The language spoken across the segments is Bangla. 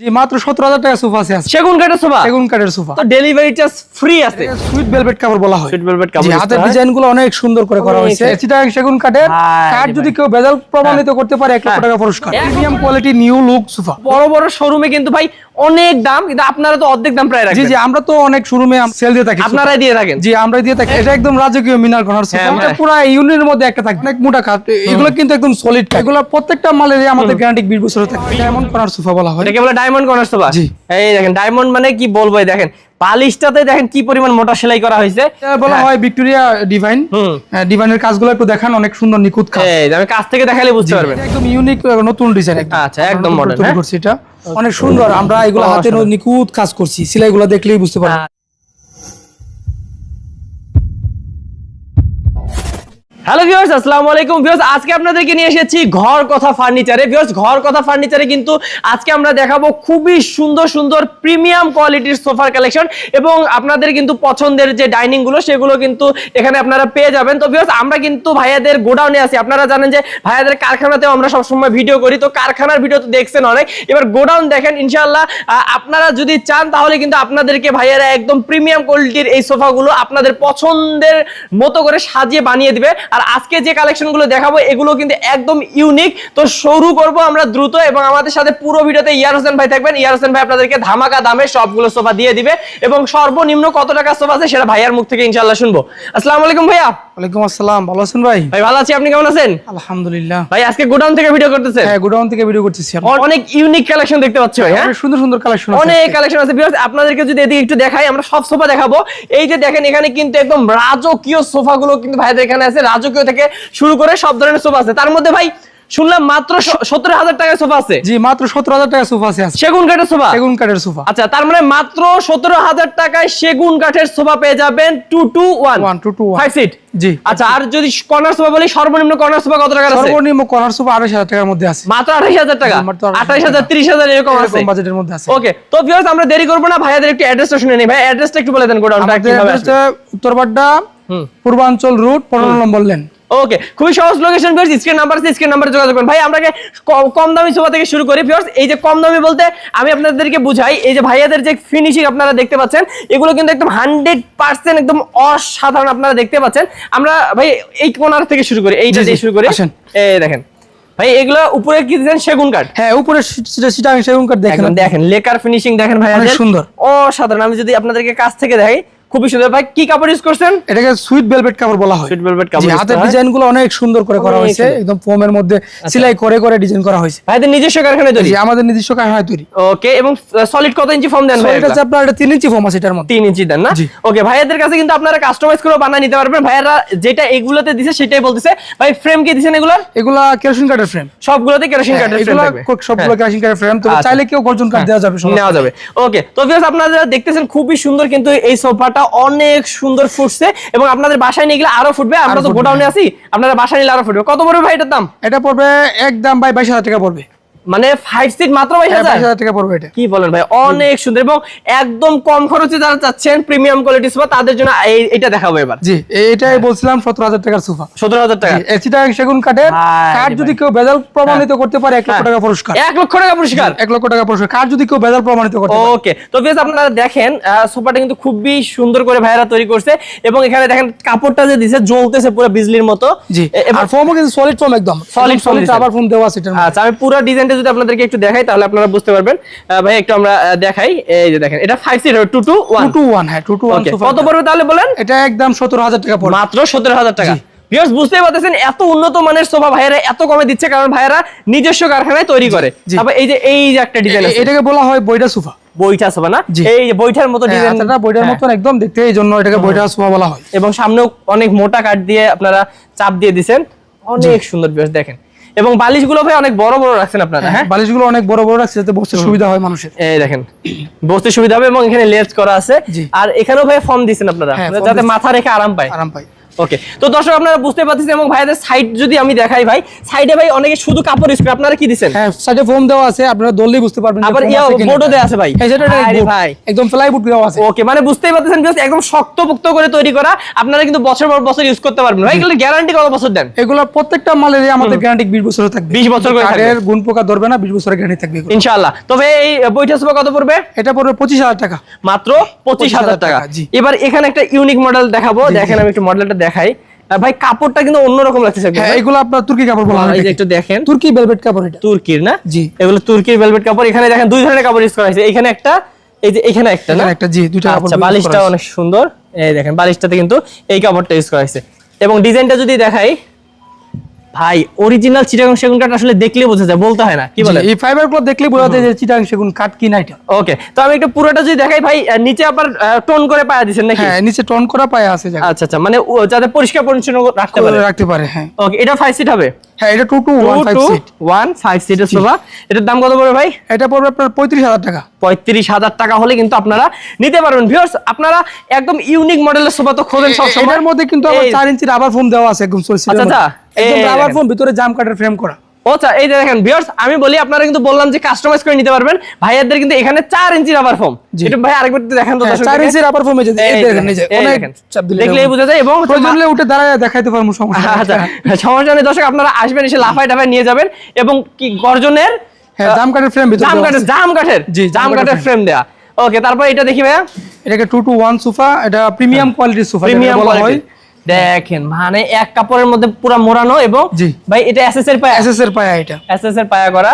জি মাত্র সতেরো হাজার টাকা সোফা আছে। সেগুন কাঠের সোফা? সেগুন কাঠের সোফা। তো ডেলিভারি চার্জ ফ্রি আছে। সুইট ভেলভেট কাপড় বলা হয়। সুইট ভেলভেট কাপড় হাতের ডিজাইনগুলো অনেক সুন্দর করে করা হয়েছে। সেটা সেগুন কাঠের। কাঠ যদি কেউ বেজাল প্রমাণিত করতে পারে এক লক্ষ হ্যাঁ। টাকা পুরস্কার। Premium quality new look sofa. বড় বড় শোরুমে কিন্তু ভাই অনেক দাম কিন্তু আপনারা তো অর্ধেক দাম প্রায় রাখেন জি আমরা তো অনেক শোরুমে সেল দিয়ে থাকি আপনারাই দিয়ে থাকেন। জি আমরা দিয়ে থাকি। এটা একদম রাজকীয় মিনার কর্নার হ্যাঁ, এটা হ্যাঁ। পুরো ইউনিটের মধ্যে একটা থাকে। অনেক মোটা কাঠ এগুলো কিন্তু একদম সলিড এগুলো প্রত্যেকটা মালের আমাদের গ্যারান্টি 20 বছর থাকে। ডায়মন্ড কর্নার সোফা বলা হয়। এটাকে বলে ডায়মন্ড কর্নার সোফা জি। এই দেখেন ডায়মন্ড মানে কি বলব দেখেন? পালিশটাতে দেখেন কি পরিমাণ মোটা সেলাই করা হয়েছে। বলা হ্যাঁ। হয় ভিক্টোরিয়া ডিভাইন। ডিভাইনের কাজগুলো একটু দেখান অনেক সুন্দর নিখুঁত কাজ আমি কাছ থেকে দেখালে বুঝতে পারবেন। একদম ইউনিক নতুন ডিজাইন আচ্ছা, একদম? করছি এটা। অনেক সুন্দর আমরা এগুলো হাতে নিকুত নিখুঁত কাজ করছি সেলাইগুলো দেখলেই বুঝতে পারবেন। হ্যালো ভিউয়ার্স আসসালামু আলাইকুম ভিউয়ার্স আজকে আপনাদেরকে নিয়ে এসেছি ঘর কথা ফার্নিচারে ভিউয়ার্স ঘর কথা ফার্নিচারে কিন্তু আজকে আমরা দেখাবো খুবই সুন্দর সুন্দর প্রিমিয়াম কোয়ালিটির সোফার কালেকশন এবং আপনাদের কিন্তু পছন্দের যে ডাইনিংগুলো, সেগুলো কিন্তু এখানে আপনারা পেয়ে যাবেন। তো ভিউয়ার্স আমরা কিন্তু ভাইয়াদের গোডাউনে আছি। আপনারা জানেন যে ভাইয়াদের কারখানাতেও আমরা সবসময় ভিডিও করি। তো কারখানার ভিডিও তো দেখছেন অনেক। এবার গোডাউন দেখেন, ইনশাআল্লাহ আপনারা যদি চান, তাহলে কিন্তু আপনাদেরকে ভাইয়ারা একদম প্রিমিয়াম কোয়ালিটির এই সোফাগুলো আপনাদের পছন্দের মতো করে সাজিয়ে বানিয়ে দিবে। আর আজকে যে কালেকশনগুলো দেখাবো, এগুলো কিন্তু একদম ইউনিক তো শুরু করব আমরা দ্রুত এবং আমাদের সাথে পুরো ভিডিওতে ইয়ার হোসেন ভাই থাকবেন। ইয়ার হোসেন ভাই আপনাদেরকে ধামাকা দামে সবগুলো সোফা দিয়ে দিবে এবং সর্বনিম্ন কত টাকা সোফা আছে সেটা ভাইয়ার মুখ থেকে ইনশাল্লাহ শুনব। আসসালামু আলাইকুম ভাইয়া। ওয়ালাইকুম আসসালাম ভালো আছেন ভাই? ভাই ভালো আছি। আপনি কেমন আছেন? আলহামদুলিল্লাহ। ভাই আজকে গোডাউন থেকে ভিডিও করতেছেন? হ্যাঁ গোডাউন থেকে ভিডিও করতেছি। অনেক ইউনিক কালেকশন দেখতে পাচ্ছি ভাই হ্যাঁ? অনেক সুন্দর সুন্দর কালেকশন অনেক কালেকশন আছে। ভিউয়ার্স আপনাদেরকে যদি এদিকে একটু দেখাই আমরা সব সোফা দেখাবো। এই যে দেখেন এখানে কিন্তু একদম রাজকীয় সোফা গুলো কিন্তু ভাইদের এখানে আছে। রাজকীয় থেকে শুরু করে সব ধরনের সোফা আছে। তার মধ্যে ভাই শুনলাম মাত্র সত্তর হাজার টাকায় সোফা আছে। জি মাত্র সতেরো হাজার টাকা সোফা আছে। সেগুন কাঠের সোফা? সেগুন কাঠের সোফা। আচ্ছা তার মানে মাত্র সতেরো হাজার টাকায় সেগুন কাঠের সোফা পেয়ে যাবেন two two one one two two five seat জি। আচ্ছা আর যদি কর্নার সোফা বলি সর্বনিম্ন কর্নার সোফা কত টাকা আছে? সর্বনিম্ন কর্নার সোফা আড়াইশ হাজার টাকার মধ্যে আছে। মাত্র টাকা? 28,000 আঠাইশ হাজার ত্রিশ হাজার এরকম আছে। বাজেটের মধ্যে আছে। ওকে তো ভিউয়ার্স আমরা দেরি করব না। ভাইয়াদের একটু অ্যাড্রেসটা শুনে নিই। ভাই অ্যাড্রেসটা একটু বলে দেন গোডাউনটা পূর্বাঞ্চল রুট পনেরো নম্বর লেন ওকে খুবই সহজ লোকেশন ভিউয়ার্স স্ক্রিন নাম্বার আছে স্ক্রিন নাম্বারে যোগাযোগ করুন। ভাই আমরা কম দামি সোফা থেকে শুরু করি। ভিউয়ার্স এই যে কম দামি বলতে আমি আপনাদেরকে বুঝাই এই যে ভাইয়াদের যে ফিনিশিং আপনারা দেখতে পাচ্ছেন এগুলো কিন্তু একদম হান্ড্রেড পার্সেন্ট একদম অসাধারণ আপনারা দেখতে পাচ্ছেন। আমরা ভাই এই কোনার থেকে শুরু করি এইটা দিয়ে শুরু করি। আসেন। এই দেখেন। ভাই এগুলো উপরে কি দিয়েছেন? সেগুন কাঠ। হ্যাঁ উপরে সেগুন কাঠ দেখেন। দেখেন লেকার ফিনিশিং দেখেন ভাই সুন্দর। অসাধারণ। আমি যদি আপনাদেরকে কাছ থেকে দেখাই খুবই সুন্দর। ভাই কি কাপড় ইউজ করছেন? এটাকে সুইট ভেলভেট কাপড় বলা হয়। সুইট ভেলভেট কাপড় হাতের ডিজাইনগুলো অনেক সুন্দর করে করা হয়েছে। একদম ফোমের মধ্যে সেলাই করে করে ডিজাইন করা হয়েছে। ভাইদের নিজস্ব কারখানায় তৈরি? জি আমাদের নিজস্ব কারখানায় তৈরি। ওকে এবং সলিড কত ইঞ্চি ফর্ম দেন ভাই এটা হচ্ছে আপনার এটা তিন ইঞ্চি ফোম আছে এটার মধ্যে। তিন ইঞ্চি দেন না। ওকে ভাইয়াদের কাছে কিন্তু আপনারা কাস্টমাইজ করে বানিয়ে নিতে পারবেন। ভাইয়ারা যেটা এগুলোতে দিছে সেটাই বলতেছে। ভাই ফ্রেম কি দিছেন এগুলোর? এগুলা কেরোসিন কাঠের ফ্রেম সবগুলোতে কেরোসিন কাঠের ফ্রেম এগুলা থাকবে। কো- সবগুলো হ্যাঁ। কেরোসিন কাঠের ফ্রেম তো আচ্ছা। চাইলে কেউ গর্জন কাঠ দেওয়া যাবে নেওয়া যাবে। ওকে তো ভিউয়ার্স আপনারা দেখতেছেন খুবই সুন্দর কিন্তু এই সোফাটা অনেক সুন্দর ফুটছে এবং আপনাদের বাসায় নিয়ে গেলে আরও ফুটবে আমরা তো গোডাউনে আছি। আপনারা বাসায় নিলে আরও ফুটবে। কত পড়বে ভাই এটার দাম? এটা পড়বে একদম ভাই বাইশ হাজার টাকা পড়বে। মানে ফাইভ সিট মাত্র বাইশ হ্যাঁ, হাজার? টাকা পড়বে এটা। কি বলেন ভাই অনেক সুন্দর এবং একদম কম খরচে যারা চাচ্ছেন প্রিমিয়াম কোয়ালিটি সোফা তাদের জন্য এটা দেখাবো এবার। জি এটাই বলছিলাম সতেরো হাজার টাকার সোফা সতেরো হাজার টাকা। এসিটা সেগুন কাঠের। হায় কাঠ যদি কেউ বেজাল প্রমাণিত করতে পারে এক লক্ষ হ্যাঁ। টাকা পুরস্কার। এক লক্ষ টাকা পুরস্কার। এক লক্ষ টাকা পুরস্কার। কাঠ যদি কেউ বেজাল প্রমাণিত করতে পারে। ওকে তো বেশ আপনারা দেখেন সোফাটা কিন্তু খুবই সুন্দর করে ভাইরা তৈরি করছে এবং এখানে দেখেন কাপড়টা যে দিছে জ্বলতেছে পুরো বিজলির মতো। জি আর ফোমও কিন্তু সলিড ফোম একদম। সলিড দিছে। আবার ফোম দেওয়া আছে মধ্যে। আচ্ছা আমি পুরো ডিজাইনটা যদি আপনাদেরকে একটু দেখাই তাহলে আপনারা বুঝতে পারবেন। ভাই একটু আমরা দেখাই। এই যে দেখেন এটা five seat two two one 221 হ্যাঁ 221 ওকে সোফা কত পড়বে তাহলে বলেন? এটা একদম 17000 টাকা পড়বে। মাত্র সতেরো হাজার টাকা। ভিউয়ার্স বুঝতেই পারতেছেন এত উন্নত মানের সোফা ভাইয়েরা এত কমে দিচ্ছে কারণ ভাইয়েরা নিজস্ব কারখানায় তৈরি করে। তারপর এই যে এই যে একটা ডিজাইন আছে। এটাকে বলা হয় বইটা সোফা। বইটা সোফা না। এই যে বইটার মতো ডিজাইন এটা বইটার মতন একদম দেখতে এই জন্য এটাকে বইটা সোফা বলা হয়। এবং সামনেও অনেক মোটা কাঠ দিয়ে আপনারা চাপ দিয়ে দিছেন। অনেক সুন্দর বেশ দেখেন। এবং বালিশগুলো ভাই অনেক বড় বড় রাখছেন আপনারা হ্যাঁ বালিশগুলো অনেক বড় বড় রাখছে যাতে বসতে সুবিধা হয় মানুষের। এই দেখেন বসতে সুবিধা হবে এবং এখানে লেজ করা আছে। আর এখানেও ভাই ফর্ম দিয়েছেন আপনারা হ্যাঁ, যাতে মাথা রেখে আরাম পায়। আরাম পাই ওকে তো দর্শক আপনারা বুঝতে পারতেছেন এবং ভাইদের সাইড যদি আমি দেখাই ভাই সাইডে ভাই অনেকে শুধু কাপড় করে। আপনারা কি দিচ্ছেন হ্যাঁ সাইডে ফোম দেওয়া আছে আপনারা ধরলেই বুঝতে পারবেন আবার ইয়া বোর্ডও দেওয়া আছে ভাই। হ্যাঁ সেটা আরে ভাই। একদম ফ্লাইউড দেওয়া আছে। ওকে মানে বুঝতেই পারতেছেন just একদম শক্তপোক্ত করে তৈরি করা। আপনারা কিন্তু বছর পর বছর ইউজ করতে পারবেন। ভাই এগুলো গ্যারান্টি কত বছর দেন? এগুলো প্রত্যেকটা মালের আমাদের গ্যারান্টি 20 বছর থাকবে। 20 বছর করে থাকবে। কাঠের গুণ পোকা ধরবে না 20 বছরের গ্যারান্টি থাকবে ইনশাআল্লাহ। তবে এই বইটা সোফা কত পড়বে? এটা পড়বে 25000 টাকা। মাত্র পঁচিশ হাজার টাকা। জি। এবার এখানে একটা ইউনিক মডেল দেখাবো। দেখেন আমি একটু মডেলটা দেখাই। ভাই কাপড়টা কিন্তু অন্যরকম লাগতেছে হ্যাঁ এগুলো আপনার তুর্কি কাপড় বলা হয়। একটু দেখেন। তুর্কি ভেলভেট কাপড় এটা। তুর্কির না? জি। এগুলো তুর্কির ভেলভেট কাপড়। এখানে দেখেন দুই ধরনের কাপড় ইউজ করা হয়েছে। এখানে একটা এই যে এখানে একটা না? একটা জি দুটো আচ্ছা বালিশটা অনেক সুন্দর। এই দেখেন বালিশটাতে কিন্তু এই কাপড়টা ইউজ করা হয়েছে। এবং ডিজাইনটা যদি দেখাই ভাই অরিজিনাল চিটাগং সেগুন কাঠ আসলে দেখলে বোঝা যায় বলতে হয় না কি বলে এই ফাইবারগুলো দেখলে বোঝা যায় যে চিটাং সেগুন কাঠ কি না এটা। ওকে তো আমি একটু পুরোটা যদি দেখাই ভাই নিচে আবার টোন করে পায়া দিবেন নাকি? হ্যাঁ নিচে টোন করা পায়া আছে আচ্ছা আচ্ছা মানে যাতে পরিষ্কার পরিচ্ছন্ন রাখতে পারে। রাখতে পারে হ্যাঁ। ওকে এটা ফাইভ সিট হবে? হ্যাঁ এটা two two 1 5 seat one five সিটের সোফা। এটার দাম কত পড়বে ভাই? এটা পড়বে আপনার 35000 টাকা। পঁয়ত্রিশ হাজার টাকা হলে কিন্তু আপনারা নিতে পারবেন। ভিউয়ার্স আপনারা একদম ইউনিক মডেলের সোফা তো খোঁজেন সব সময় এটার মধ্যে কিন্তু আবার এই- 4 ইঞ্চি রাবার ফোম দেওয়া আছে একদম আচ্ছা, আচ্ছা। একদম রাবার ফোম ভিতরে জাম কাঠের ফ্রেম করা। ও আচ্ছা এই দেখেন ভিউয়ার্স আমি বলি আপনারা কিন্তু বললাম যে কাস্টমাইজ করে নিতে পারবেন। ভাইয়াদের কিন্তু এখানে চার ইঞ্চি রাবার ফোম ভাই আরেকবার দেখান তো হ্যাঁ, 4 ইঞ্চি রাবার ফোম এই দেখেন এই যে অনেক চাপ দিলে দেখলেই বোঝা যায় এবং প্রয়োজন উঠে দাঁড়ায় দেখাইতে পারব সমস্যা আচ্ছা সমস্যা নেই দর্শক আপনারা আসবেন এসে লাফাই টাফাই নিয়ে যাবেন এবং কি গর্জনের হ্যাঁ জাম কাঠের ফ্রেম ভিতরে জাম কাঠের। জাম কাঠের জি, জাম কাঠের ফ্রেম দেয়া। ওকে তারপর এটা দেখি ভাইয়া। এটাকে 2 টু 1 সোফা এটা প্রিমিয়াম কোয়ালিটির সোফা প্রিমিয়াম কোয়ালিটি দেখেন মানে এক কাপড়ের মধ্যে পুরো মোড়ানো এবং। ভাই এটা এসএস এর পায়া। এসএস এর পায়া এটা। এসএস এর পায়া করা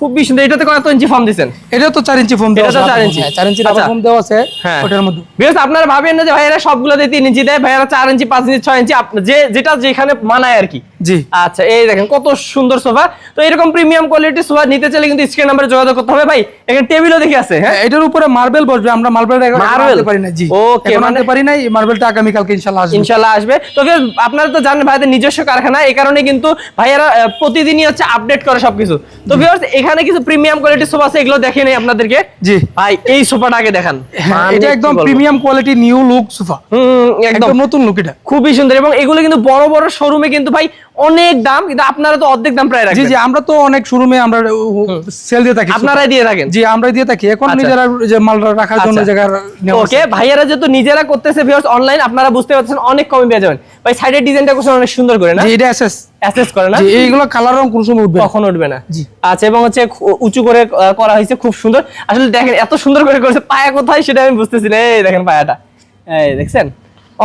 খুবই সুন্দর। এটাতে কত ইঞ্চি ফর্ম দিছেন? এটা তো 4 ইঞ্চি ফোম দেওয়া আছে। 4 ইঞ্চি। 4 ইঞ্চি রাবার। ফোম দেওয়া আছে। ওটার মধ্যে। বিকজ আপনারা ভাবেন না যে সবগুলোতে তিন ইঞ্চি দেয় ভাইয়েরা চার ইঞ্চি পাঁচ ইঞ্চি ছয় ইঞ্চি আপ- যে যেটা যেখানে মানায় আর কি। জি। আচ্ছা এই দেখেন কত সুন্দর সোফা। তো এরকম প্রিমিয়াম কোয়ালিটির সোফা নিতে চাইলে কিন্তু স্ক্রিন নাম্বারে যোগাযোগ করতে হবে। ভাই এখানে টেবিলও দেখে আছে হ্যাঁ? হ্যাঁ, এটার উপরে মার্বেল বসবে। আমরা এখন Marble? পারি না জি। Okay, এখন মানে- পারি না এই মার্বেলটা আগামী কালকে ইনশাআল্লাহ আসবে। ইনশাল্লাহ আসবে। তো আপনারা তো জানেন ভাইদের নিজস্ব কারখানা এই কারণে কিন্তু ভাইয়ারা প্রতিদিনই হচ্ছে আপডেট করে সবকিছু। তো ভিউয়ার্স এখানে কিছু প্রিমিয়াম কোয়ালিটি সোফা আছে এগুলো দেখে নেই আপনাদেরকে। জি। ভাই এই সোফাটা আগে দেখান। হ্যাঁ, মানে এটা একদম premium quality new look sofa হুম, একদম। একদম নতুন লুক এটা। খুবই সুন্দর এবং এগুলো কিন্তু বড় বড় শোরুমে কিন্তু ভাই অনেক দাম কিন্তু আপনারা তো অর্ধেক দাম প্রায় রাখেন জি জি আমরা তো অনেক শোরুমে আমরা সেল দিয়ে থাকি। আপনারাই দিয়ে থাকেন? জি আমরা দিয়ে থাকি। এখন আচ্ছা। নিজেরা যে মাল রাখার জন্য আচ্ছা। জায়গা ওকে। ভাইয়ারা যেহেতু নিজেরা করতেছে ভিউয়ার্স অনলাইন আপনারা বুঝতে পারছেন অনেক কমে পেয়ে যাবেন। ভাই সাইডের ডিজাইনটা করছেন অনেক সুন্দর করে না? জি এটা এসএস অ্যাসেস করে না? জি এইগুলো কালার রং কোন সময় উঠবে। কখন উঠবে না। জি। আচ্ছা এবং হচ্ছে উঁচু করে করা হয়েছে খুব সুন্দর। আসলে দেখেন এত সুন্দর করে করেছে পায়া কোথায় সেটা আমি বুঝতেছি না। এই দেখেন পায়াটা। এই দেখছেন?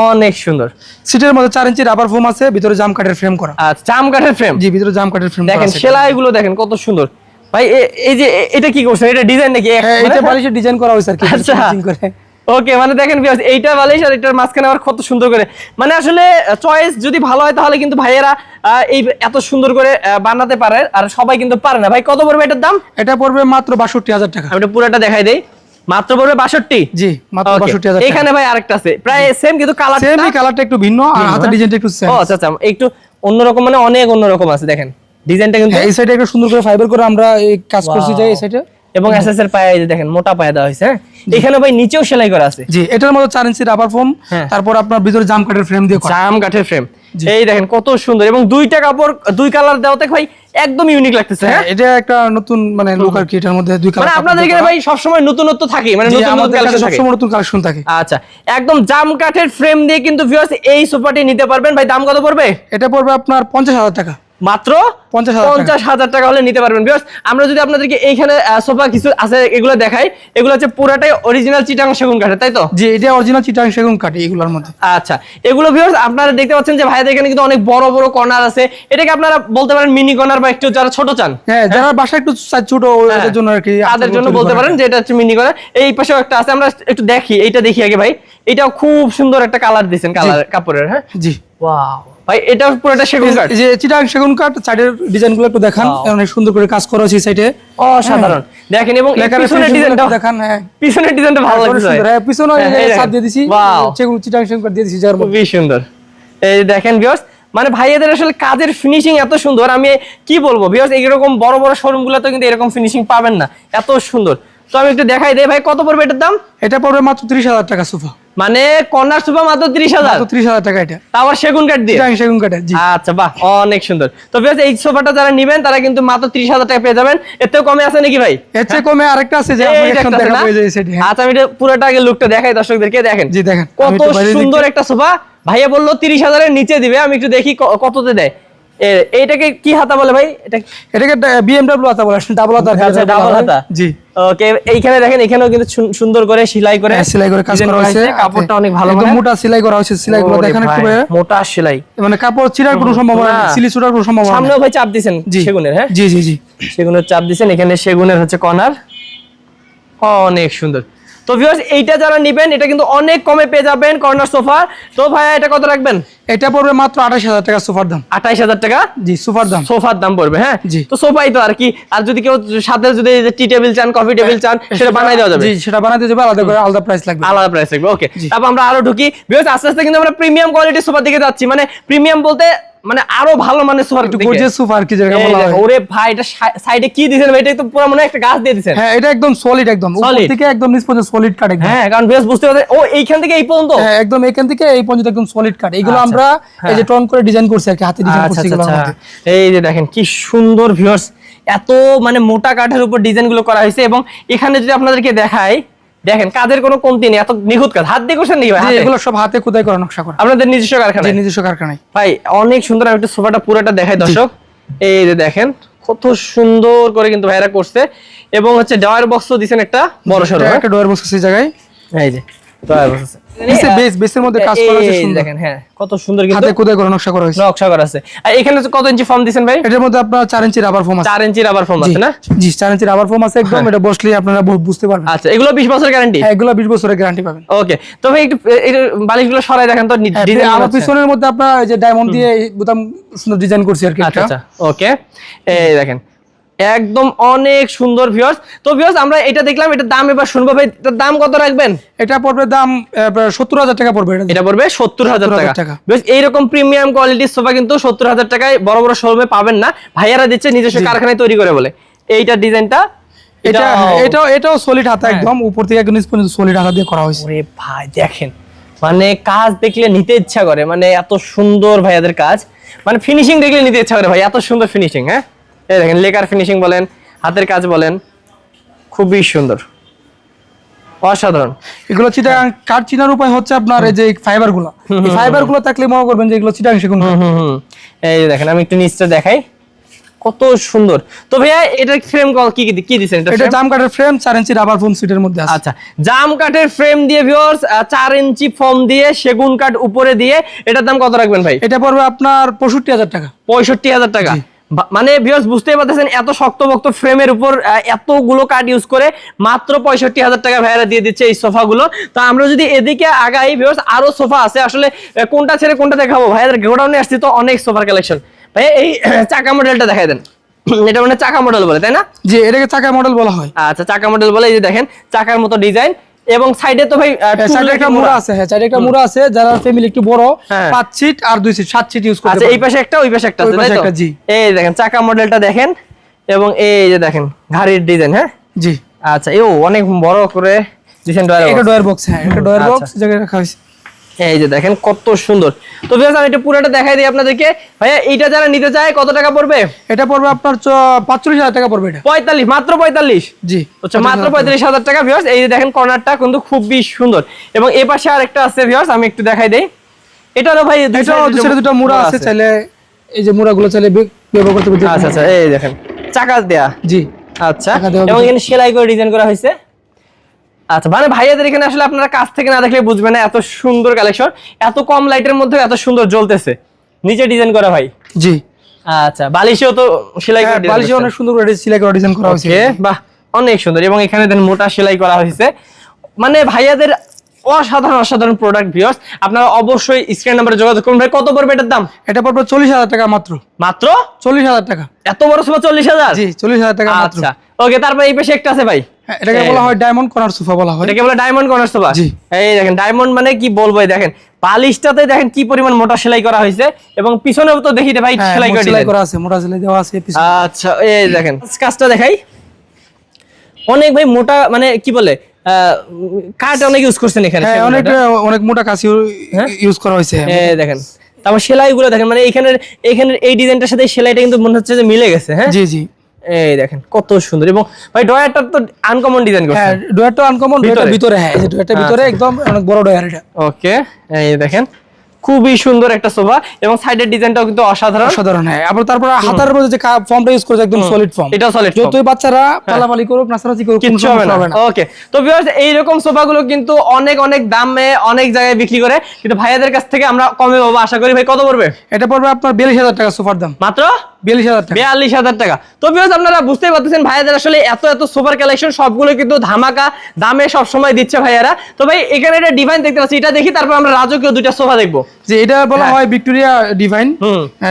অনেক সুন্দর। সিটের মধ্যে 4 ইঞ্চি রাবার ফোম আছে ভিতরে জাম কাঠের ফ্রেম করা। আচ্ছা জাম কাঠের ফ্রেম জি ভিতরে জাম কাঠের ফ্রেম দেখেন আছে। সেলাইগুলো দেখেন কত সুন্দর। ভাই এই যে এটা কি করছেন? এটা ডিজাইন নাকি হ্যাঁ মানে- এটা বালিশের ডিজাইন করা হয়েছে আর কি আচ্ছা। করে। ওকে মানে দেখেন এইটা বালিশ আর এটার মাঝখানে আবার কত সুন্দর করে। মানে আসলে চয়েস যদি ভালো হয় তাহলে কিন্তু ভাইয়েরা এই এত সুন্দর করে বানাতে পারে আর সবাই কিন্তু পারে না। ভাই কত পড়বে এটার দাম? এটা পড়বে মাত্র 62000 টাকা। আমি পুরোটা দেখাই দেই। মাত্র পড়বে বাষট্টি? জি মাত্র 62000 এখানে ভাই আরেকটা আছে। প্রায় সেম কিন্তু কালার সেম কালারটা একটু ভিন্ন আর হাতের ডিজাইনটা একটু সেম ও আচ্ছা আচ্ছা একটু অন্যরকম মানে অনেক অন্যরকম আছে দেখেন। ডিজাইনটা কিন্তু এই সাইডে একটু সুন্দর করে ফাইবার করে আমরা এই কাজ করছি যাই এই সাইডে এবং এসএস এর পায়ে দেখেন মোটা পায়ে দেওয়া হয়েছে হ্যাঁ? এখানে ভাই নিচেও সেলাই করা আছে। জি এটার মধ্যে 4 ইঞ্চি রাবার ফোম হ্যাঁ। তারপর আপনার ভিতরে জাম কাঠের ফ্রেম দিয়ে জাম কাঠের ফ্রেম এই দেখেন কত সুন্দর। এবং দুইটা কাপড় দুই কালার দেওয়াতে ভাই একদম ইউনিক লাগতেছে হ্যাঁ হ্যাঁ? এটা একটা নতুন মানে লুক আর কি এটার মধ্যে দুই কালার মানে আপনাদের এখানে ভাই সব সবসময় নতুনত্ব থাকে মানে নতুন নতুন কালেকশন থাকে। সবসময় নতুন কালেকশন থাকে। আচ্ছা একদম জাম কাঠের ফ্রেম দিয়ে কিন্তু ভিউয়ার্স এই সোফাটি নিতে পারবেন। ভাই দাম কত পড়বে? এটা পড়বে আপনার 50000 টাকা। মাত্র পঞ্চাশ হাজার টাকা। হলে নিতে পারবেন। বিকজ আমরা যদি আপনাদেরকে এইখানে সোফা কিছু আছে এগুলো দেখাই এগুলো হচ্ছে পুরাটাই অরিজিনাল চিটাং সেগুন কাঠের তাই তো? জি এটা অরিজিনাল চিটাং সেগুন কাঠ এগুলোর মধ্যে। আচ্ছা এগুলো ভিউয়ার্স আপনারা দেখতে পাচ্ছেন যে ভাইদের এখানে কিন্তু অনেক বড় বড় কর্নার আছে। এটাকে আপনারা বলতে পারেন মিনি কর্নার বা একটু যারা ছোট চান। হ্যাঁ যারা বাসা একটু ছোট ওদের জন্য আর কি তাদের জন্য বলতে পারেন যে এটা হচ্ছে মিনি কর্নার। এই পাশেও একটা আছে আমরা একটু দেখি এইটা দেখি আগে ভাই। এটাও খুব সুন্দর একটা কালার দিয়েছেন কালার কাপড়ের হ্যাঁ? জি। ওয়াও ভাই এটা পুরোটা সেগুন কাঠ যে চিটাং সেগুন কাঠ সাইডের ডিজাইনগুলো একটু দেখান অনেক সুন্দর করে কাজ করা আছে সাইডে অসাধারণ। দেখেন এবং পিছনের ডিজাইনটা দেখান হ্যাঁ। পিছনের ডিজাইনটা ভালো লাগছে হ্যাঁ পিছনে হ্যাঁ, এই দিয়ে দিছি সেগুন চিটাং সেগুন কাঠ দিয়ে দিছি যার মধ্যে খুবই সুন্দর। এই দেখেন ভিউয়ার্স মানে ভাইয়াদের আসলে কাজের ফিনিশিং এত সুন্দর। আমি কি বলব ভিউয়ার্স এইরকম বড় বড় শোরুম গুলোতে কিন্তু এরকম ফিনিশিং পাবেন না। এত সুন্দর। তো আমি একটু দেখাই দেই ভাই কত পড়বে এটার দাম? এটা পড়বে মাত্র ত্রিশ হাজার টাকা সোফা। মানে কর্নার সোফা মাত্র ত্রিশ হাজার? মাত্র ত্রিশ হাজার টাকা এটা। তারপর সেগুন কাঠ দিয়ে? চিটাং সেগুন কাঠের জি। আচ্ছা বাহ অনেক সুন্দর। তো বেশ এই সোফাটা যারা নিবেন তারা কিন্তু মাত্র ত্রিশ হাজার টাকা পেয়ে যাবেন। এতেও কমে আছে নাকি ভাই? এর চেয়ে কমে আরেকটা আছে যে এই এখন দেখা না? হয়ে সেটা। আচ্ছা আমি এটা পুরোটা আগে লুকটা দেখাই দর্শকদেরকে দেখেন। জি দেখেন। কত একটু বাইরে দিক সুন্দর একটা সোফা। ভাইয়া বলল তিরিশ হাজারের নিচে দিবে আমি একটু দেখি কততে দেয়। এইটাকে কি হাতা বলে ভাই? এটা এটাকে বিএমডব্লিউ হাতা বলে ডাবল হাতা আচ্ছা, বলা double হয়। হাতা। জি। ওকে এইখানে দেখেন এখানেও কিন্তু সুন্দর করে সেলাই করে হ্যাঁ, সেলাই করে কাজ করা হয়েছে। কাপড়টা অনেক ভালো মানে মোটা সেলাই করা হয়েছে সেলাই গুলো দেখেন একটু মোটা সেলাই। মানে কাপড় চিড়ার কোনো সম্ভাবনা। নেই সিলি ছুটার কোনো সম্ভাবনা সামনেও ভাই চাপ দিবেন সেগুনের হ্যাঁ? জি জি জি। সেগুনের চাপ দিবেন এখানে সেগুনের হচ্ছে কর্নার। অনেক সুন্দর। তো ভিউয়ার্স এইটা যারা নেবেন এটা কিন্তু অনেক কমে পেয়ে যাবেন কর্নার সোফা তো ভাইয়া এটা কত রাখবেন? এটা পড়বে মাত্র আঠাশ হাজার টাকা সোফার দাম। আঠাইশ হাজার টাকা? জি সোফার দাম। সোফার দাম পড়বে হ্যাঁ? জি। তো সোফাই তো আর কি আর যদি কেউ সাথে যদি টি টেবিল চান কফি টেবিল চান সেটা বানাই দেওয়া যাবে। জি সেটা বানাতে যাবে আলাদা করে আলাদা প্রাইস লাগবে। আলাদা প্রাইস থাকবে ওকে তারপর আমরা আরও ঢুকি। বিকজ আস্তে আস্তে কিন্তু আমরা প্রিমিয়াম কোয়ালিটির সোফার দিকে যাচ্ছি। মানে প্রিমিয়াম বলতে মানে আরও ভালো সোফার একটু গর্জিয়াস সোফা আর কি যেটা বলা হয়। ওরে ভাই এটা সাইডে কি দিয়েছেন ভাই? এটা তো পুরো মনে একটা গাছ দিয়ে দিয়েছেন। হ্যাঁ এটা একদম সলিড একদম। উপর থেকে একদম নিচ পর্যন্ত সলিড কাট একদম। হ্যাঁ কারণ বেশ বুঝতে পারছেন ও এইখান থেকে এই পর্যন্ত। হ্যাঁ একদম এখান থেকে এই পর্যন্ত একদম সলিড কাট এগুলো আচ্ছা, আমরা এই যে টন করে ডিজাইন করছি আর কি হাতে ডিজাইন করছি আচ্ছা এগুলো আচ্ছা। এই যে দেখেন কি সুন্দর ভিউয়ার্স এত মানে মোটা কাঠের উপর ডিজাইনগুলো করা হয়েছে এবং এখানে যদি আপনাদেরকে দেখাই দেখেন কাজের কোনো কমতি নেই এত নিখুঁত কাজ। হাত দিয়ে করছেন নাকি ভাই? এগুলো সব হাতে খোদাই করা নকশা করা। আপনাদের নিজস্ব কারখানা নিজস্ব কারখানায়। ভাই অনেক সুন্দর আমি একটু সোফাটা পুরোটা দেখাই দর্শক। এই যে দেখেন কত সুন্দর করে কিন্তু ভাইরা করছে। এবং হচ্ছে ডয়ার বক্সও দিছেন একটা বড় সরো একটা ডয়ার বক্স সেই জায়গায়। এই যে। মধ্যে কাজ করা আছে সুন্দর। দেখেন হ্যাঁ কত সুন্দর কিন্তু হাতে খোদাই করা নকশা করা হয়েছে। নকশা করা আছে। আর এখানে কত ইঞ্চি ফর্ম ভাই? এটার মধ্যে আপনার ইঞ্চি রাবার আছে। ইঞ্চি রাবার ফর্ম আছে না? জি চার ইঞ্চি রাবার ফোম আছে একদম। এটা বসলে আপনারা বুঝতে পারবেন। আচ্ছা এগুলো বিশ বছর গ্যারান্টি হ্যাঁ, এগুলো বছরের গ্যারান্টি পাবেন। ওকে তো ভাই একটু এ- একটু বালিশগুলো সরাই দেখেন তো হ্যাঁ, ডিজাইন আমার পিছনের মধ্যে আপনার যে ডায়মন্ড দিয়ে বোতাম সুন্দর ডিজাইন করছি আর কি আচ্ছা আচ্ছা ওকে এই দেখেন একদম অনেক সুন্দর ভিউয়ার্স তো ভিউয়ার্স আমরা এটা দেখলাম এটার দাম এবার শুনব ভাই। এটার দাম কত রাখবেন? এটা পড়বে দাম সত্তর হাজার টাকা পড়বে এটা এটা পড়বে সত্তর হাজার 70,000 টাকা। টাকা। বেশ এইরকম প্রিমিয়াম কোয়ালিটির সোফা কিন্তু সত্তর হাজার টাকায় বড় বড় শোরুমে পাবেন না। ভাইয়ারা দিচ্ছে নিজস্ব কারখানায় তৈরি করে বলে। এইটার ডিজাইনটা এটা এটাও এটাও সলিড হাতা হ্যাঁ। একদম। উপর থেকে একদম পর্যন্ত সলিড হাতা দিয়ে করা হয়েছে। ওরে ভাই দেখেন। মানে কাজ দেখলে নিতে ইচ্ছা করে। মানে এত সুন্দর ভাইয়াদের কাজ। মানে ফিনিশিং দেখলে নিতে ইচ্ছা করে ভাই এত সুন্দর ফিনিশিং হ্যাঁ? এই দেখেন লেকার ফিনিশিং বলেন হাতের কাজ বলেন খুবই সুন্দর। অসাধারণ। এগুলো চিটাং কাঠ চিনার উপায় হচ্ছে আপনার এই যে ফাইবারগুলো ফাইবারগুলো থাকলে মনে করবেন যে এগুলো চিটাং সেগুন। এই দেখেন আমি একটু নিচটা দেখাই। কত সুন্দর। তো ভাইয়া এটার ফ্রেম কি কি কি দিছেন? এটা এটা জাম কাঠের ফ্রেম চার ইঞ্চি রাবার ফোম সিটের মধ্যে আছে। আচ্ছা জাম কাঠের ফ্রেম দিয়ে ভিউয়ার্স চার ইঞ্চি ফর্ম দিয়ে সেগুন কাঠ উপরে দিয়ে এটার দাম কত রাখবেন ভাই? এটা পড়বে আপনার পঁয়ষট্টি হাজার টাকা। পঁয়ষট্টি হাজার টাকা। বা- মানে ভিউয়ার্স বুঝতেই পারতেছেন এত শক্তভক্ত ফ্রেমের উপর এতগুলো কাঠ ইউজ করে মাত্র পঁয়ষট্টি হাজার টাকা ভাইয়ারা দিয়ে দিচ্ছে এই সোফাগুলো তো আমরা যদি এদিকে আগাই ভিউয়ার্স আরও সোফা আছে। আসলে কোনটা ছেড়ে কোনটা দেখাবো? ভাইয়াদের গোডাউনে আসছি তো অনেক সোফার কালেকশন ভাই এই চাকা মডেলটা দেখাই দেন। এটা মানে চাকা মডেল বলে তাই না? যে এটাকে চাকা মডেল বলা হয়। আচ্ছা চাকা মডেল বলে এই যে দেখেন চাকার মতো ডিজাইন এবং সাইডে তো ভাই আহ, হ্যাঁ, সাইডে একটা মুড়া আছে হ্যাঁ সাইডে একটা মুড়া আছে যারা ফ্যামিলি একটু বড় হ্যাঁ। পাঁচ সিট আর দুই সিট সাত সিট ইউজ করতে আচ্ছা এই পাশে একটা ওই পাশে একটা আছে তাই তো জি। এই দেখেন চাকা মডেলটা দেখেন এবং এই যে দেখেন ঘাড়ির ডিজাইন হ্যাঁ জি আচ্ছা এও অনেক বড় করে দিছেন ডয়ার এটা ডয়ার বক্স হ্যাঁ এটা ডয়ার আচ্ছা। বক্স জায়গায় রাখা হয়েছে এই যে দেখেন কত সুন্দর। তো ভিউয়ার্স আমি এটা পুরোটা দেখাই দিই আপনাদেরকে। ভাইয়া এইটা যারা নিতে চায় কত টাকা পড়বে? এটা পড়বে আপনার পাঁচচল্লিশ হাজার টাকা পড়বে এটা। পঁয়তাল্লিশ মাত্র পঁয়তাল্লিশ? জি। আচ্ছা মাত্র পঁয়তাল্লিশ হাজার টাকা। ভিউয়ার্স। এই যে দেখেন কর্নারটা কিন্তু খুবই সুন্দর। এবং এ পাশে আরেকটা আছে ভিউয়ার্স আমি একটু দেখাই দেই। এটারও ভাই দুই এটাও side এ দু সাইডে দুটো মুড়া আছে চাইলে এই যে মুড়াগুলো চাইলে ব্যবহার করতে পারবে আচ্ছা আচ্ছা এই দেখেন। চাকা দেয়া। জি। আচ্ছা এবং এখানে সেলাই করে ডিজাইন করা হয়েছে। আচ্ছা মানে ভাইয়াদের এখানে আসলে আপনারা কাছ থেকে না দেখলে বুঝবেন না এত সুন্দর কালেকশন এত কম লাইটের মধ্যে এত সুন্দর জ্বলতেছে। নিচে ডিজাইন করা ভাই? জি। আচ্ছা বালিশেও তো সেলাই করে হ্যাঁ, বালিশে অনেক সুন্দর করে সিলাই করা ডিজাইন করা হয়েছে। বাহ অনেক সুন্দর। এবং এখানে দেন মোটা সেলাই করা হয়েছে। মানে ভাইয়াদের অসাধারণ অসাধারণ প্রোডাক্ট ভিউয়ার্স আপনারা অবশ্যই স্ক্রিন নাম্বারে যোগাযোগ করুন। ভাই কত পড়বে এটার দাম? এটা পড়বে চল্লিশ হাজার টাকা মাত্র। মাত্র? চল্লিশ হাজার টাকা। এত বড় সোফা চল্লিশ হাজার? জি চল্লিশ হাজার টাকা মাত্র। আচ্ছা ওকে তারপর এই পাশে একটা আছে ভাই। এটাকে বলা হয় ডায়মন্ড কর্নার সোফা বলা হয়। এটাকে বলে ডায়মন্ড কর্নার সোফা জি। এই দেখেন ডায়মন্ড মানে কি বলব দেখেন পালিশটাতে দেখেন কি পরিমাণ মোটা সেলাই করা হয়েছে এবং পিছনেও তো দেখি ভাই হ্যাঁ, সেলাই করে। সেলাই করা আছে মোটা সেলাই দেওয়া আছে পিছনে। আচ্ছা এই দেখেন। কাজটা দেখাই। অনেক ভাই মোটা মানে কি বলে কাঠ অনেক ইউজ করছেন এখানে হ্যাঁ অনেক অনেক মোটা কাছি হ্যাঁ? ইউজ করা হয়েছে। এই দেখেন তারপর সেলাই গুলো দেখেন মানে এখানের এখানের এই ডিজাইনটার সাথে সেলাইটা কিন্তু মনে হচ্ছে যে মিলে গেছে হ্যাঁ? জি জি। এই দেখেন কত সুন্দর। এবং ভাই ডয়ারটা তো আনকমন ডিজাইন হ্যাঁ ডয়ারটা আনকমন ডয়ারটা ভিতরে? হ্যাঁ ডয়ারটা ভিতরে একদম অনেক বড় ডয়ার এটা। ওকে এই দেখেন। খুবই সুন্দর একটা সোফা এবং সাইডের ডিজাইনটাও কিন্তু অসাধারণ। অসাধারণ হ্যাঁ। আবার তারপর হাতার মধ্যে যে ফর্মটা ইউজ করেছে একদম সলিড ফর্ম solid form। যতই বাচ্চারা পালাপালি করুক নাচানাচি করুক কিচ্ছু হবে না। ওকে তো ভিউয়ার্স এইরকম সোফাগুলো কিন্তু অনেক অনেক দামে অনেক জায়গায় বিক্রি করে। কিন্তু ভাইয়াদের কাছ থেকে আমরা কমে পাবো আশা করি। ভাই কত পড়বে? এটা পড়বে আপনার বিয়াল্লিশ হাজার টাকা সোফার দাম। মাত্র? বিয়াল্লিশ হাজার টাকা। বিয়াল্লিশ হাজার টাকা। তো ভিউয়ার্স আপনারা বুঝতেই পারতেছেন ভাইয়াদের আসলে এত এত সুপার কালেকশন সবগুলো কিন্তু ধামাকা দামে সব সময় দিচ্ছে ভাইয়ারা। তো ভাই এখানে একটা ডিভাইন দেখতে পাচ্ছি এটা দেখি তারপর আমরা রাজকীয় দুইটা সোফা দেখব। যে এটা বলা হয়। Victoria divine.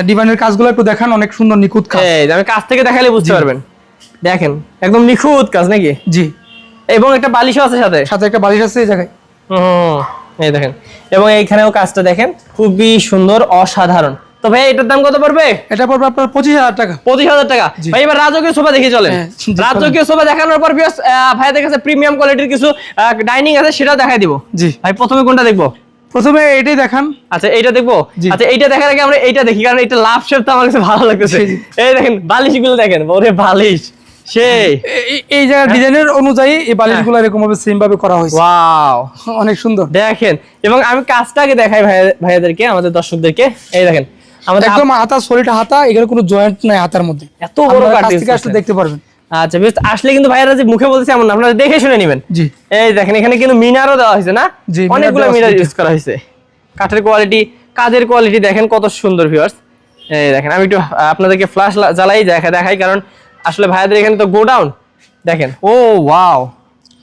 ডিভাইনের কাজগুলো একটু দেখান অনেক সুন্দর নিখুঁত কাজ। আমি কাছ থেকে দেখালে বুঝতে পারবেন। দেখেন একদম নিখুঁত কাজ নাকি? জি। এবং একটা বালিশও আছে সাথে। সাথে একটা বালিশ আছে এই জায়গায়। এই দেখেন। এবং এইখানেও কাজটা দেখেন খুবই সুন্দর অসাধারণ। তো ভাই এটার দাম কত পড়বে? এটা পড়বে আপনার পঁচিশ হাজার টাকা। পঁচিশ হাজার টাকা। ভাই এবার রাজকীয় সোফা দেখে চলেন। হ্যাঁ, চলেন। রাজকীয় সোফা দেখানোর পর ভাইয়াদের কাছে প্রিমিয়াম কোয়ালিটির কিছু ডাইনিং আছে সেটাও দেখাই দিব। জি। ভাই প্রথমে কোনটা দেখব? প্রথমে এটাই দেখান। আচ্ছা এইটা দেখব? আচ্ছা এইটা দেখার আগে আমরা এইটা দেখি কারণ এটা লাভ শেপ তো আমার কাছে ভালো লাগতেছে। এই দেখেন বালিশগুলো দেখেন ওরে বালিশ সেই। এ- এ- এই জায়গার ডিজাইনের অনুযায়ী এই বালিশগুলো এরকম ভাবে সেম ভাবে করা হয়েছে। ওয়াও। অনেক সুন্দর। দেখেন এবং আমি কাজটা আগে দেখাই ভাইয়াদেরকে আমাদের দর্শকদেরকে। এই দেখেন আমাদের একদম হাতা সলিড হাতা এখানে কোনো জয়েন্ট নাই হাতার মধ্যে। এত বড় থেকে আসলে দেখতে পারবেন। আচ্ছা বেশ আসলে কিন্তু ভাইয়ারা যে মুখে বলতেছে এমন আপনারা দেখে শুনে নেবেন। জি। এই দেখেন এখানে কিন্তু মিনারও দেওয়া হয়েছে না? জি, অনেকগুলো মিনার ইউজ করা হয়েছে। কাঠের কোয়ালিটি কাজের কোয়ালিটি দেখেন কত সুন্দর ভিউয়ার্স এই দেখেন আমি একটু আপনাদেরকে ফ্ল্যাশ জ্বালাই দেখা দেখাই কারণ আসলে ভাইয়াদের এখানে তো গোডাউন। দেখেন ও ওয়াও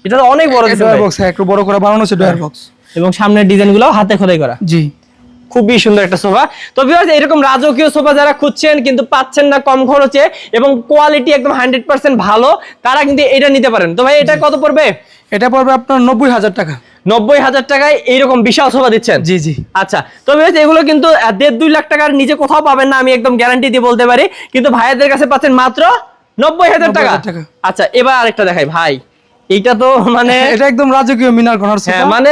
এটা তো অনেক বড় ডয়ার বক্স হ্যাঁ একটু বড় করে বানানো হচ্ছে ডয়ার বক্স এবং সামনের ডিজাইনগুলো হাতে খোদাই করা। জি। খুবই সুন্দর একটা সোফা। তো ভিউয়ার্স এরকম রাজকীয় সোফা যারা খুঁজছেন কিন্তু পাচ্ছেন না কম খরচে এবং কোয়ালিটি একদম হান্ড্রেড পার্সেন্ট ভালো তারা কিন্তু এটা নিতে পারেন। তো ভাই এটা কত পড়বে? এটা পড়বে আপনার নব্বই হাজার টাকা। নব্বই হাজার টাকায় এইরকম বিশাল সোফা দিচ্ছেন? জি জি। আচ্ছা তো ভিউয়ার্স এগুলো কিন্তু দেড় দুই লাখ টাকার নিচে কোথাও পাবেন না আমি একদম গ্যারান্টি দিয়ে বলতে পারি। কিন্তু ভাইয়াদের কাছে পাচ্ছেন মাত্র নব্বই হাজার টাকা 90,000 টাকা। আচ্ছা এবার আরেকটা দেখাই। ভাই এইটা তো মানে এটা একদম রাজকীয় মিনার ঘনার হ্যাঁ মানে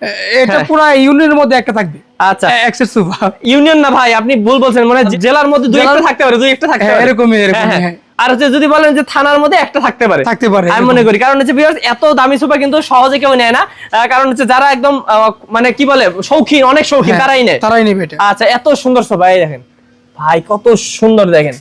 এটা হ্যাঁ। পুরো ইউনিয়নের মধ্যে একটা থাকবে। আচ্ছা। এক্সের সোফা ইউনিয়ন না ভাই আপনি ভুল বলছেন মানে জেলার মধ্যে দুই একটা থাকতে পারে দুই একটা থাকতে হ্যাঁ, পারে। এরকমই, এরকমই, হ্যাঁ। হ্যাঁ। আর হচ্ছে যদি বলেন যে থানার মধ্যে একটা থাকতে পারে থাকতে পারে, আমি মনে করি। কারণ হচ্ছে এত দামি সোফা কিন্তু সহজে কেউ নেয় না। কারণ হচ্ছে যারা একদম মানে কি বলে শৌখিন অনেক শৌখিন তারাই নেয়। তারাই নেবে এটা। আচ্ছা এত সুন্দর সোফা এই দেখেন। ভাই কত সুন্দর দেখেন।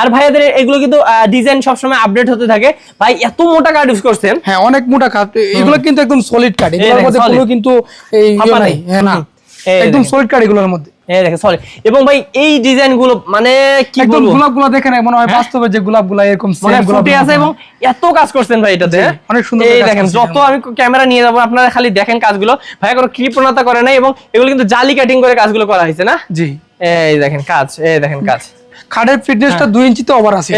আর ভাইয়াদের এগুলো কিন্তু ডিজাইন সবসময় আপডেট হতে থাকে। ভাই এত মোটা কার্ড ইউজ করছেন। হ্যাঁ অনেক মোটা কাঠ এগুলো কিন্তু একদম সলিড কাঠ এগুলোর মধ্যে কোনো কিন্তু এই ইয়ে নাই। হ্যাঁ না। একদম সলিড কাঠ এগুলোর মধ্যে। এই দেখেন সরি এবং ভাই এই ডিজাইনগুলো মানে কি একদম দেখেন মনে হয় বাস্তবে যে এরকম মানে ফুটে আছে এবং এত কাজ করছেন ভাই এটাতে। হ্যাঁ? অনেক সুন্দর এই দেখেন যত আমি ক্যামেরা নিয়ে যাব আপনারা খালি দেখেন কাজগুলো। ভাই কোনো কৃপণতা করে নাই এবং এগুলো কিন্তু জালি কাটিং করে কাজগুলো করা হয়েছে না? জি। এই দেখেন কাজ এই দেখেন কাজ। কাঠের ফিটনেসটা দুই ইঞ্চিতে ওভার আছে।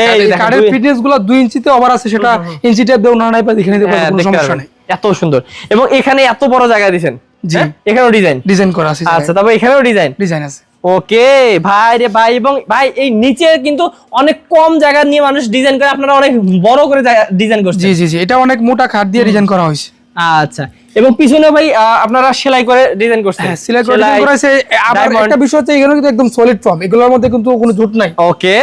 দুই- ফিটনেসগুলো দুই ইঞ্চিতে ওভার আছে সেটা ইঞ্চি টেপ দিয়ে উনার নাই পা দেখে নিতে পারবে কোনো সমস্যা নেই। এত সুন্দর। এবং এখানে এত বড় জায়গা দিছেন জি। হ্যাঁ? এখানেও ডিজাইন ডিজাইন করা আছে আচ্ছা তারপর এখানেও ডিজাইন ডিজাইন আছে। ওকে ভাই রে ভাই এবং ভাই এই নিচে কিন্তু অনেক কম জায়গা নিয়ে মানুষ ডিজাইন করে আপনারা অনেক বড় করে ডিজাইন করছেন জি জি জি এটা অনেক মোটা কাঠ দিয়ে ডিজাইন করা হয়েছে। আচ্ছা এবং পিছনে ভাই আপনারা সেলাই করে ডিজাইন করছেন। হ্যাঁ সেলাই করে ডিজাইন করেছে আবার একটা বিষয় হচ্ছে এখানে কিন্তু একদম সলিড ফর্ম এগুলোর মধ্যে কিন্তু কোনো জুট নাই। ওকে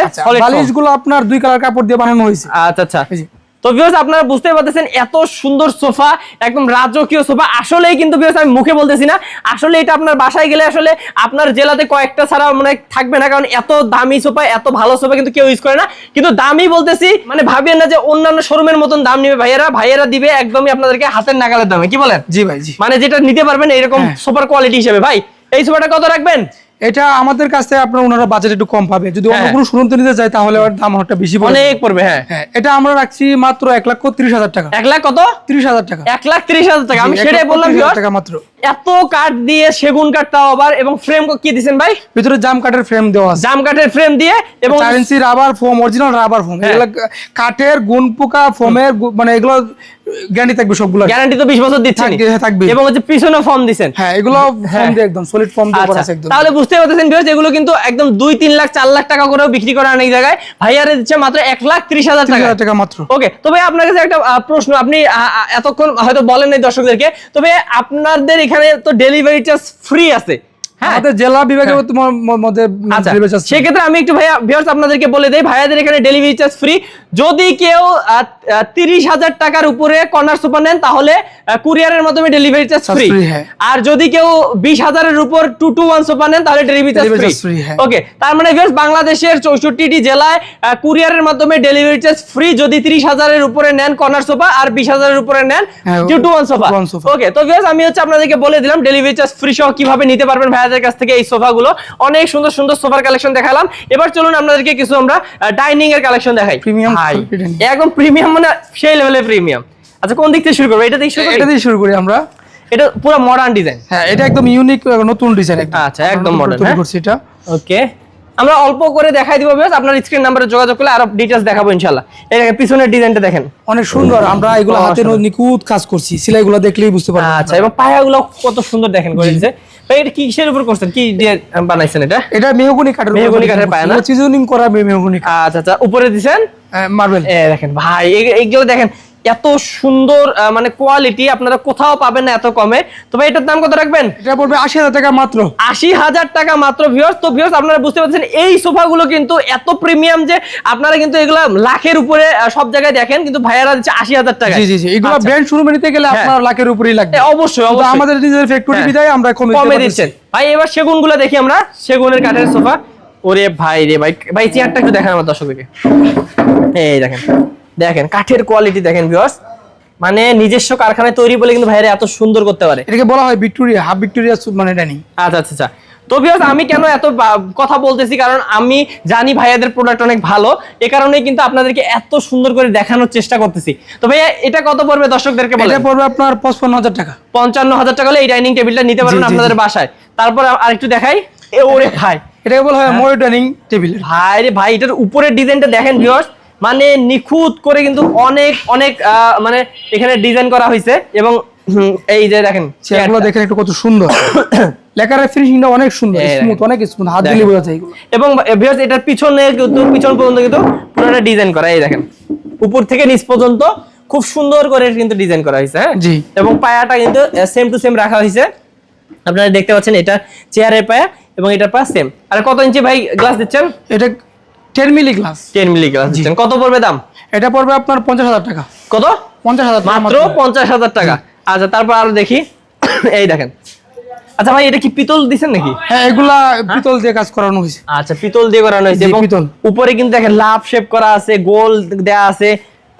বালিশগুলো আপনার দুই কালার কাপড় দিয়ে বানানো হয়েছে। আচ্ছা আচ্ছা। তো ভিউয়ার্স আপনারা বুঝতে পারতেছেন এত সুন্দর সোফা একদম রাজকীয় সোফা। আসলেই কিন্তু ভিউয়ার্স আমি মুখে বলতেছি না। আসলে এটা আপনার বাসায় গেলে আসলে আপনার জেলাতে কয়েকটা ছাড়া মানে থাকবে না কারণ এত দামি সোফা এত ভালো সোফা কিন্তু কেউ ইউজ করে না। কিন্তু দামি বলতেছি মানে ভাবিয়েন না যে অন্যান্য শোরুমের মতন দাম নিবে। ভাইয়েরা ভাইয়েরা দিবে একদমই আপনাদেরকে হাতের নাগালের দামে কি বলেন? জি ভাই জি। মানে যেটা নিতে পারবেন এরকম হ্যাঁ। সোফার কোয়ালিটি হিসেবে। ভাই এই সোফাটা কত রাখবেন? এটা আমাদের কাছ থেকে আপনার ওনারা বাজেট একটু কম পাবে। যদি অন্য হ্যাঁ। কোনো থেকে নিতে যায় তাহলে ওর দাম অনেকটা বেশি পড়বে। অনেক পড়বে হ্যাঁ। হ্যাঁ এটা আমরা রাখছি মাত্র এক লক্ষ ত্রিশ হাজার টাকা। এক লাখ কত? ত্রিশ হাজার টাকা। এক লাখ ত্রিশ হাজার টাকা আমি সেটাই বললাম 30,000 হাজার টাকা মাত্র। এত কাঠ দিয়ে সেগুন কাঠ তাও আবার এবং ফ্রেম কি দিছেন ভাই? ভিতরে জাম কাঠের ফ্রেম দেওয়া আছে। জাম কাঠের ফ্রেম দিয়ে এবং চার ইঞ্চি rubber foam original rubber foam হ্যাঁ। এগুলো কাঠের গুণ পোকা ফোমের মানে এগুলো গ্যারান্টি থাকবে সবগুলো। গ্যারান্টি তো বিশ বছর দিচ্ছেন। থাকবে, হ্যাঁ, থাকবে। এবং হচ্ছে পিছনে ফর্ম দিছেন। হ্যাঁ এগুলো ফোম দিয়ে একদম সলিড ফোম দিয়ে করা আচ্ছা, আছে একদম। তাহলে বুঝতে পারতেছেন ভিউয়ার্স এগুলো কিন্তু একদম দুই তিন লাখ চার লাখ টাকা করেও বিক্রি করে অনেক জায়গায়। ভাইয়ারে দিচ্ছে মাত্র এক লাখ ত্রিশ হাজার টাকা। টাকা মাত্র। ওকে তবে আপনার কাছে একটা প্রশ্ন। আপনি এতক্ষণ হয়তো বলেন নাই দর্শকদেরকে। তবে আপনাদের এখানে তো ডেলিভারি চার্জ ফ্রি আছে। হ্যাঁ আমাদের জেলা বিভাগের ম- মধ্যে আচ্ছা সেক্ষেত্রে আমি একটু ভাইয়া ভিউয়ার্স আপনাদেরকে বলে দেই ভাইয়াদের এখানে ডেলিভারি চার্জ ফ্রি যদি কেউ তিরিশ হাজার টাকার উপরে কর্নার সুপার নেন তাহলে কুরিয়ারের মাধ্যমে ডেলিভারি চার্জ ফ্রি হ্যাঁ। আর যদি কেউ বিশ হাজারের উপর টু টু ওয়ান সুপার নেন তাহলে ডেলিভারি চার্জ ফ্রি হ্যাঁ। ওকে তার মানে ভিউয়ার্স বাংলাদেশের চৌষট্টিটি জেলায় কুরিয়ারের মাধ্যমে ডেলিভারি চার্জ ফ্রি যদি তিরিশ হাজারের উপরে নেন কর্নার সোফা আর বিশ হাজারের উপরে নেন হ্যাঁ, two two one sofa okay তো ভিউয়ার্স আমি হচ্ছে আপনাদেরকে বলে দিলাম ডেলিভারি চার্জ ফ্রি সহ কীভাবে নিতে পারবেন ভাইয়াদের কাছ থেকে এই সোফাগুলো অনেক সুন্দর সুন্দর সোফার কালেকশন দেখালাম। এবার চলুন আপনাদেরকে কিছু আমরা ডাইনিং এর কালেকশন দেখাই। ভাই, একদম প্রিমিয়াম মানে সেই লেভেলের প্রিমিয়াম আচ্ছা কোন দিক থেকে শুরু করব? এটা থেকে শুরু এটা দিয়ে শুরু করি আমরা। এটা পুরো মডার্ন ডিজাইন হ্যাঁ এটা একদম ইউনিক নতুন ডিজাইন আচ্ছা, একদম তৈরি হ্যাঁ? করছি এটা। ওকে আমরা অল্প করে দেখাই দিব বেশ আপনার স্ক্রিন নাম্বারে যোগাযোগ করলে আরও ডিটেইলস দেখাবো ইনশাআল্লাহ। এই পিছনের ডিজাইনটা দেখেন। অনেক সুন্দর। আমরা এগুলো হাতে। নিখুঁত কাজ করছি। সেলাইগুলো দেখলেই বুঝতে পারবেন। আচ্ছা এবং পায়াগুলো কত সুন্দর দেখেন করে দিয়েছে এটা কিসের উপর করছেন? কি দিয়ে বানাইছেন এটা? এটা মেহগুনি কাঠের মেহগনি কাঠের পায়া না? চিজনিং করা মেহগুনি আচ্ছা আচ্ছা উপরে দিছেন? মার্বেল। এ দেখেন ভাই এগুলো দেখেন এত সুন্দর মানে কোয়ালিটি আপনারা কোথাও পাবেন না এত কমে। তো ভাই এটার দাম কত রাখবেন? এটা পড়বে আশি হাজার টাকা মাত্র। আশি হাজার টাকা মাত্র ভিউয়ার্স তো ভিউয়ার্স আপনারা বুঝতে পারছেন এই সোফাগুলো কিন্তু এত প্রিমিয়াম যে আপনারা কিন্তু এগুলো লাখের উপরে সব জায়গায় দেখেন কিন্তু ভাইয়ারা দিচ্ছে আশি হাজার টাকা জি জি জি। এগুলো ব্র্যান্ড শুরু নিতে গেলে হ্যাঁ। আপনার লাখের উপরেই লাগবে। অবশ্যই অবশ্যই। আমাদের নিজের ফ্যাক্টরি। বিদায় আমরা কমে কমে দিচ্ছেন। ভাই এবার সেগুনগুলো দেখি আমরা। সেগুনের কাঠের সোফা। ওরে ভাই রে ভাই ভাই চেয়ারটা একটু দেখেন আমার দর্শকদেরকে। এই দেখেন। দেখেন কাঠের কোয়ালিটি দেখেন ভিউয়ার্স মানে নিজস্ব কারখানায় তৈরি বলে কিন্তু ভাইরা এত সুন্দর করতে পারে। এটাকে বলা হয় ভিক্টোরিয়া হাফ ভিক্টোরিয়া মানে ডাইনিং আচ্ছা আচ্ছা আচ্ছা। তো ভিউয়ার্স আমি কেন এত কথা বলতেছি? কারণ আমি জানি ভাইয়াদের প্রোডাক্ট অনেক ভালো। এ কারণেই কিন্তু আপনাদেরকে এত সুন্দর করে দেখানোর চেষ্টা করতেছি। তো ভাইয়া এটা কত পড়বে দর্শকদেরকে এটা পড়বে আপনার পঁচপান্ন হাজার টাকা। পঞ্চান্ন হাজার টাকা হলে এই ডাইনিং টেবিলটা নিতে পারবেন আপনাদের বাসায়। তারপর আরেকটু দেখাই। এ ওরে ভাই। এটাকে বলা হ্যাঁ। ময়ূর ডাইনিং টেবিল ভাই রে ভাই এটার উপরের ডিজাইনটা দেখেন ভিউয়ার্স মানে নিখুঁত করে কিন্তু অনেক অনেক মানে এখানে ডিজাইন করা হয়েছে এবং এই যে দেখেন চেয়ারগুলো চেয়ারটা। দেখেন একটু কত সুন্দর। লেখার ফিনিশিংটা অনেক সুন্দর স্মুথ অনেক স্মুথ হাত। দিলে বোঝা যায় এবং ভিউয়ার্স এটার পিছনে কিন্তু পিছন পর্যন্ত কিন্তু পুরোটা ডিজাইন করা এই দেখেন। উপর থেকে নিচ পর্যন্ত খুব সুন্দর করে কিন্তু ডিজাইন করা হয়েছে হ্যাঁ? জি। এবং পায়াটা কিন্তু সেম টু সেম রাখা হয়েছে। আপনারা দেখতে পাচ্ছেন এটা চেয়ারের পায়া এবং এটার পায়া সেম আর কত ইঞ্চি ভাই গ্লাস দিচ্ছেন? এটা ten milli glass. Ten milli glass দিচ্ছেন। কত পড়বে দাম? এটা পড়বে আপনার পঞ্চাশ হাজার টাকা। কত? পঞ্চাশ হাজার টাকা মাত্র পঞ্চাশ হাজার টাকা। আচ্ছা তারপর আরও দেখি। এই দেখেন। আচ্ছা ভাই এটা কি পিতল দিছেন নাকি? হ্যাঁ এগুলা পিতল দিয়ে কাজ করানো হয়েছে। আচ্ছা পিতল দিয়ে করানো হয়েছে এবং পিতল। উপরে কিন্তু দেখেন লাভ শেপ করা আছে গোল দেয়া আছে।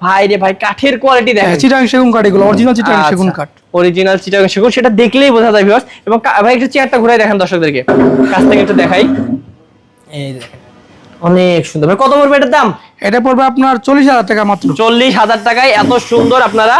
ভাই রে ভাই কাঠের কোয়ালিটি দেখেন। চিটাং সেগুন কাঠ এগুলো অরিজিনাল চিটাং আচ্ছা। সেগুন কাঠ। অরিজিনাল চিটাং সেগুন সেটা দেখলেই বোঝা যায় ভিউয়ার্স এবং ভাই একটু চেয়ারটা ঘুরাই দেখেন দর্শকদেরকে। কাছ থেকে একটু দেখাই। এই দেখেন। অনেক সুন্দর। কত পড়বে এটার দাম? এটা পড়বে আপনার চল্লিশ হাজার টাকা মাত্র। চল্লিশ হাজার টাকায় এত সুন্দর আপনারা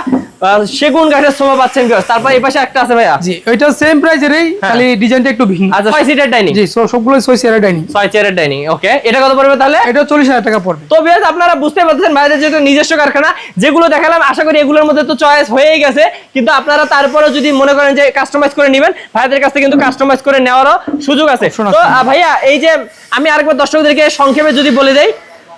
সেগুন কাঠের সোফা পাচ্ছেন তারপর এই পাশে একটা আছে ভাইয়া। জি ওইটা সেম প্রাইজেরই খালি ডিজাইনটা একটু ভিন্ন। আচ্ছা ছয় সিটের ডাইনিং জি সব- সবগুলোই ছয় চেয়ারের ডাইনিং ছয় চেয়ারের ডাইনিং ওকে এটা কত পড়বে তাহলে? এটা চল্লিশ হাজার টাকা পড়বে। তো বেশ আপনারা বুঝতে পারছেন ভাইদের যেহেতু নিজস্ব কারখানা যেগুলো দেখালাম আশা করি এগুলোর মধ্যে তো চয়েস হয়েই গেছে। কিন্তু আপনারা তারপরে যদি মনে করেন যে কাস্টমাইজ করে নেবেন ভাইদের কাছ থেকে কিন্তু কাস্টমাইজ করে নেওয়ারও সুযোগ আছে। তো ভাইয়া এই যে আমি আরেকবার দর্শকদেরকে সংক্ষেপে যদি বলে দেই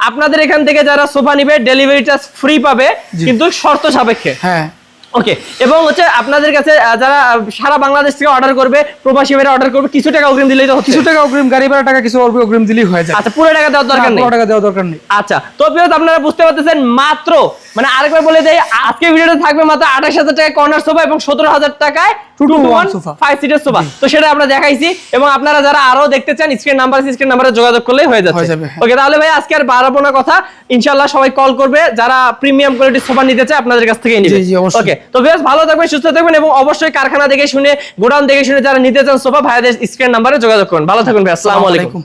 আপনাদের এখান থেকে যারা সোফা নিবে ডেলিভারি চার্জ ফ্রি পাবে কিন্তু শর্ত সাপেক্ষে। হ্যাঁ। ওকে এবং হচ্ছে আপনাদের কাছে যারা সারা বাংলাদেশ থেকে অর্ডার করবে প্রবাসী ভাইরা অর্ডার করবে কিছু টাকা অগ্রিম দিলেই তো কিছু টাকা অগ্রিম গাড়ি ভাড়া টাকা কিছু অল্প অগ্রিম দিলেই হয়ে যায়। আচ্ছা পুরো টাকা দেওয়ার দরকার নেই? পুরো টাকা দেওয়া দরকার নেই। আচ্ছা তো ভিউয়ার্স আপনারা বুঝতে পারতেছেন মাত্র মানে আরেকবার বলে দেই আজকে ভিডিওতে থাকবে মাত্র আঠাশ হাজার টাকায় কর্নার সোফা এবং সতেরো হাজার টাকায় ফাইভ সিটের সোফা তো সেটা আমরা দেখাইছি এবং আপনারা যারা আরও দেখতে চান স্ক্রিন নাম্বার স্ক্রিন নাম্বারে যোগাযোগ করলেই হয়ে যাচ্ছে। যাবে। ওকে তাহলে ভাই আজকে আর বাড়াবো না কথা। ইনশাআল্লাহ সবাই কল করবে। যারা প্রিমিয়াম কোয়ালিটির সোফা নিতে চায় আপনাদের কাছ থেকে নিবে। ওকে তো বেশ ভালো থাকবেন সুস্থ থাকবেন এবং অবশ্যই কারখানা দেখে শুনে গোডাউন দেখে শুনে যারা নিতে চান সোফা ভাইয়াদের স্ক্রিন নাম্বারে যোগাযোগ করুন। ভালো থাকুন ভাই আসসালামু আলাইকুম।